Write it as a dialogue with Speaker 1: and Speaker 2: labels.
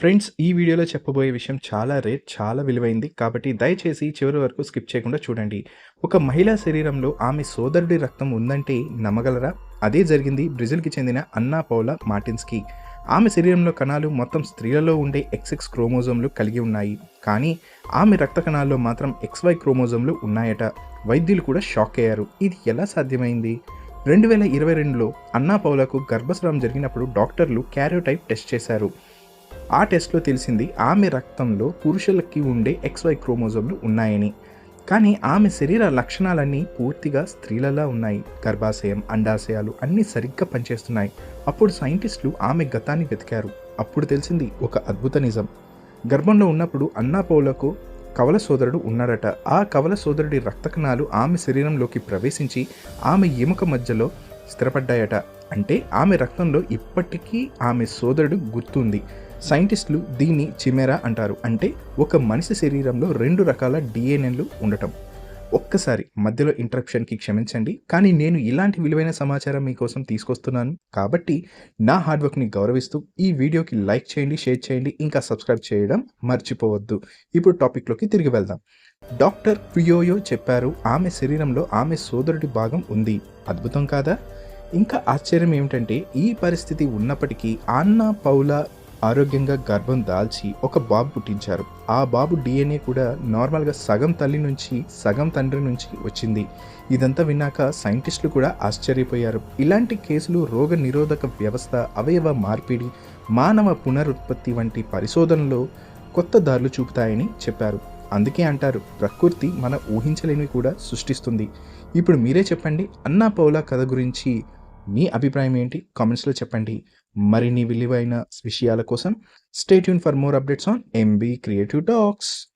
Speaker 1: Friends ఈ వీడియోలో చెప్పబోయే విషయం చాలా రేట్ చాలా విలువైంది. కాబట్టి దయచేసి చివరి వరకు స్కిప్ చేయకుండా చూడండి. ఒక మహిళా శరీరంలో ఆమె సోదరుడి రక్తం ఉందంటే నమ్మగలరా? అదే జరిగింది బ్రెజిల్కి చెందిన అన్నా పౌలా మార్టిన్స్కి. ఆమె శరీరంలో కణాలు మొత్తం స్త్రీలలో ఉండే ఎక్స్ఎక్స్ క్రోమోజోమ్లు కలిగి ఉన్నాయి. కానీ ఆమె రక్త కణాల్లో మాత్రం ఎక్స్వై క్రోమోజోమ్లు ఉన్నాయట. వైద్యులు కూడా షాక్ అయ్యారు. ఇది ఎలా సాధ్యమైంది? రెండు వేల ఇరవై రెండులో అన్నా పౌలకు గర్భస్రావం జరిగినప్పుడు డాక్టర్లు క్యారియోటైప్ టెస్ట్ చేశారు. ఆ టెస్ట్లో తెలిసింది ఆమె రక్తంలో పురుషులకి ఉండే ఎక్స్వై క్రోమోజోమ్లు ఉన్నాయని. కానీ ఆమె శరీర లక్షణాలన్నీ పూర్తిగా స్త్రీలలా ఉన్నాయి. గర్భాశయం అండాశయాలు అన్నీ సరిగ్గా పనిచేస్తున్నాయి. అప్పుడు సైంటిస్టులు ఆమె గతాన్ని వెతికారు. అప్పుడు తెలిసింది ఒక అద్భుత నిజం. గర్భంలో ఉన్నప్పుడు అన్నాపౌలకు కవల సోదరుడు ఉన్నాడట. ఆ కవల సోదరుడి రక్త కణాలు ఆమె శరీరంలోకి ప్రవేశించి ఆమె ఎముక మధ్యలో స్థిరపడ్డాయట. అంటే ఆమె రక్తంలో ఇప్పటికీ ఆమె సోదరుడు గుర్తుంది. సైంటిస్టులు దీన్ని చిమెరా అంటారు. అంటే ఒక మనిషి శరీరంలో రెండు రకాల డిఎన్ఏలు ఉండటం. ఒక్కసారి మధ్యలో ఇంటరప్షన్కి క్షమించండి. కానీ నేను ఇలాంటి విలువైన సమాచారం మీకోసం తీసుకొస్తున్నాను. కాబట్టి నా హార్డ్వర్క్ని గౌరవిస్తూ ఈ వీడియోకి లైక్ చేయండి షేర్ చేయండి ఇంకా సబ్స్క్రైబ్ చేయడం మర్చిపోవద్దు. ఇప్పుడు టాపిక్లోకి తిరిగి వెళ్దాం. డాక్టర్ పియోయో చెప్పారు ఆమె శరీరంలో ఆమె సోదరుడి భాగం ఉంది. అద్భుతం కాదా? ఇంకా ఆశ్చర్యం ఏమిటంటే ఈ పరిస్థితి ఉన్నప్పటికీ ఆన్నా పౌలా ఆరోగ్యంగా గర్భం దాల్చి ఒక బాబు పుట్టించారు. ఆ బాబు డిఎన్ఏ కూడా నార్మల్గా సగం తల్లి నుంచి సగం తండ్రి నుంచి వచ్చింది. ఇదంతా విన్నాక సైంటిస్టులు కూడా ఆశ్చర్యపోయారు. ఇలాంటి కేసులు రోగ నిరోధక వ్యవస్థ అవయవ మార్పిడి మానవ పునరుత్పత్తి వంటి పరిశోధనలో కొత్త దారులు చూపుతాయని చెప్పారు. అందుకే అంటారు ప్రకృతి మన ఊహించలేనివి కూడా సృష్టిస్తుంది. ఇప్పుడు మీరే చెప్పండి అన్నా పౌలా కథ గురించి మీ అభిప్రాయం ఏంటి? కామెంట్స్లో చెప్పండి. మరిన్ని విలువైన విషయాల కోసం stay Yoon for more updates on MB creative talks